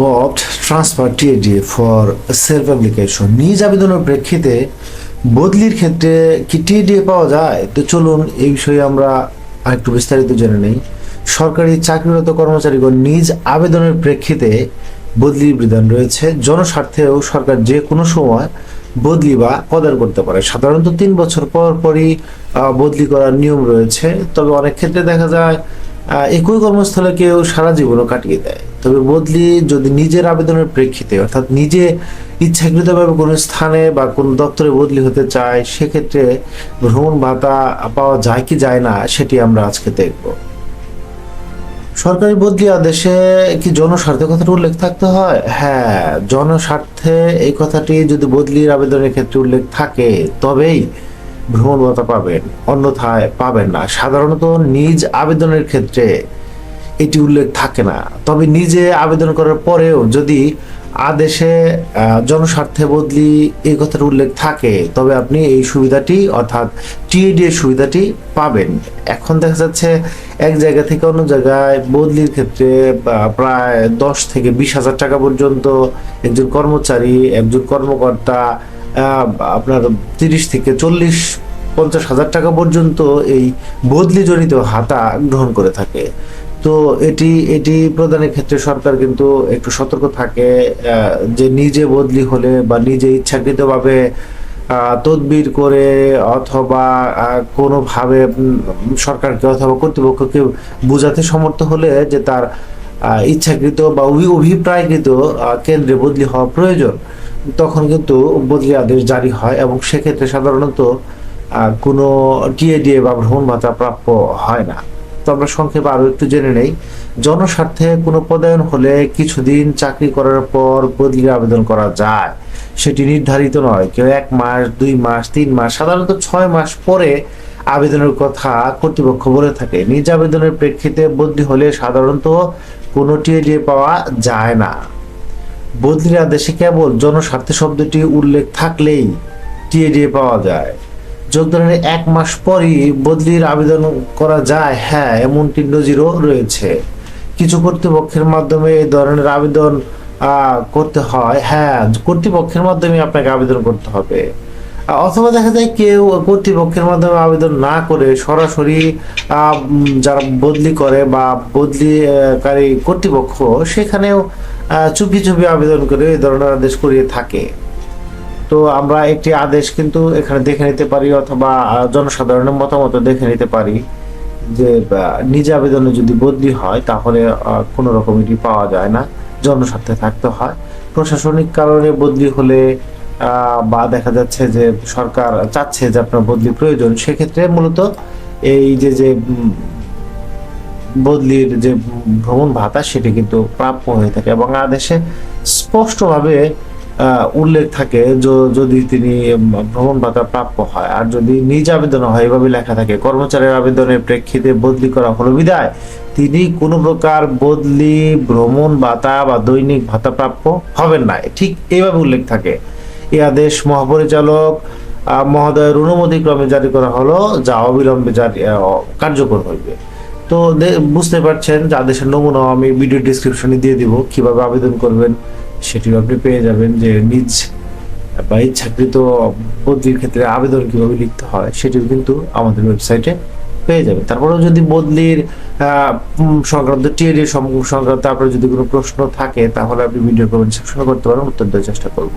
got transfer TAD for self application নিজ আবেদনের প্রেক্ষিতে বদলির ক্ষেত্রে কি টিএডিএ পাওয়া যায়? তো চলুন এই বিষয়ে আমরা আরেকটু বিস্তারিত জেনে নেই। সরকারি চাকরিরত কর্মচারীগণ নিজ আবেদনের প্রেক্ষিতে বদলির বিধান রয়েছে। জনস্বার্থেও সরকার যে কোনো সময় বদলি বা প্রদান করতে পারে। সাধারণত তিন বছর পর পরই বদলি করার নিয়ম রয়েছে। তবে অনেক ক্ষেত্রে দেখা যায় একই কর্মস্থলে কেউ সারা জীবনও কাটিয়ে দেয়। তবে বদলি যদি নিজের আবেদনের প্রেক্ষিতে, অর্থাৎ নিজে ইচ্ছাকৃতভাবে কোনো স্থানে বা কোনো দপ্তরে বদলি হতে চায়, সেক্ষেত্রে ভ্রমণ ভাতা পাওয়া যায় কি যায় না, সেটি আমরা আজকে দেখব। সরকারি বদলি আদেশে কি জনস্বার্থের কথাটা উল্লেখ থাকতে হয়? হ্যাঁ জনস্বার্থে এই কথাটি যদি বদলির আবেদনের ক্ষেত্রে উল্লেখ থাকে, তবেই ভ্রমণ ভাতা পাবেন, অন্যথায় পাবেন না। সাধারণত নিজ আবেদনের ক্ষেত্রে এটি উল্লেখ থাকে না। তবে নিজে আবেদন করার পরেও যদি আদেশে জনস্বার্থে বদলি এই কথার উল্লেখ থাকে, তবে আপনি এই সুবিধাটি, অর্থাৎ টিএডি এর সুবিধাটি পাবেন। এখন দেখা যাচ্ছে এক জায়গা থেকে অন্য জায়গায় বদলির ক্ষেত্রে প্রায় দশ থেকে বিশ হাজার টাকা পর্যন্ত একজন কর্মচারী, একজন কর্মকর্তা আপনার তিরিশ থেকে চল্লিশ, পঞ্চাশ হাজার টাকা পর্যন্ত এই বদলিজনিত হাতা গ্রহণ করে থাকে। তো এটি এটি প্রদানের ক্ষেত্রে সরকার কিন্তু একটু সতর্ক থাকে যে নিজে বদলি হলে বা নিজে ইচ্ছাকৃতভাবে তদবির করে অথবা কোনোভাবে সরকারকে অথবা কর্তৃপক্ষকে বোঝাতে সমর্থ হলে যে তার ইচ্ছাকৃত বা অভি- অভিপ্রায়কৃত কেন্দ্রে বদলি হওয়া প্রয়োজন। তখন কিন্তু বদলি আদেশ জারি হয় এবং সেক্ষেত্রে সাধারণত কোনো টিএডিএ বা ভ্রমণ ভাতা প্রাপ্য হয় না। তো আমরা সংক্ষেপে আরও একটু জেনে নেই। জনস্বার্থে কোনো পদায়ন হলে কিছুদিন চাকরি করার পর বদলির আবেদন করা যায়। সেটি নির্ধারিত নয়। কেউ এক মাস, দুই মাস, তিন মাস, সাধারণত ছয় মাস পরে আবেদনের কথা কর্তৃপক্ষ বলে থাকে। নিজ আবেদনের প্রেক্ষিতে বদলি হলে সাধারণত কোনো টিএডিএ পাওয়া যায় না। বদলির আদেশে কেবল জনস্বার্থে শব্দটি উল্লেখ থাকলেই টিএডিএ পাওয়া যায়। যোগদানের এক মাস পরই বদলির আবেদন করা যায়। হ্যাঁ এমনটি নজিরও রয়েছে। কিছু কর্তৃপক্ষের মাধ্যমে এই ধরনের আবেদন করতে হয়। হ্যাঁ কর্তৃপক্ষের মাধ্যমে আপনাকে আবেদন করতে হবে। অথবা দেখা যায় কেউ কর্তৃপক্ষের মাধ্যমে আবেদন না করে সরাসরি যারা বদলি করে বা বদলিকারী কর্তৃপক্ষ, সেখানেও চুপি চুপি আবেদন করে এই ধরনের আদেশ করিয়ে থাকে। তো আমরা একটি আদেশ কিন্তু এখানে দেখে নিতে পারি অথবা জনসাধারণের মতামত দেখে নিতে পারি যে নিজ আবেদনে যদি বদলি হয় তাহলে কোনো রকম এটি পাওয়া যায় না, জনস্বার্থে থাকতে হয়। প্রশাসনিক কারণে বদলি হলে বা দেখা যাচ্ছে যে সরকার চাচ্ছে যে আপনার বদলি প্রয়োজন, সেক্ষেত্রে মূলত এই যে যে বদলির যে ভ্রমণ ভাতা, সেটি কিন্তু প্রাপ্য হয়ে থাকে। এবং আদেশে স্পষ্টভাবে উল্লেখ থাকে যদি তিনি ভ্রমণ ভাতা প্রাপ্য হয়। আর যদি নিজ আবেদন হয়, এভাবে লেখা থাকে, কর্মচারীর আবেদনের প্রেক্ষিতে বদলি করা হলো বিদায়। তিনি কোনো প্রকার বদলি, ভ্রমণ ভাতা বা দৈনিক ভাতা প্রাপ্য হবেন না। ঠিক এইভাবে উল্লেখ থাকে। এ আদেশ মহাপরিচালক মহোদয়ের অনুমতি ক্রমে জারি করা হলো, যা অবিলম্বে জারি কার্যকর হইবে। তো বুঝতে পারছেন যে আদেশের নমুনা আমি ভিডিও ডিসক্রিপশনে দিয়ে দিব, কীভাবে আবেদন করবেন, সেটিও আপনি পেয়ে যাবেন যে নিজ বা ইচ্ছাকৃত বদলির ক্ষেত্রে আবেদন কীভাবে লিখতে হয়, সেটিও কিন্তু আমাদের ওয়েবসাইটে পেয়ে যাবেন। তারপরেও যদি বদলির সংক্রান্ত টিএডি সংক্রান্ত, আপনার যদি কোনো প্রশ্ন থাকে, তাহলে আপনি ভিডিও কমেন্ট সেকশনে করতে পারেন, উত্তর দেওয়ার চেষ্টা করব।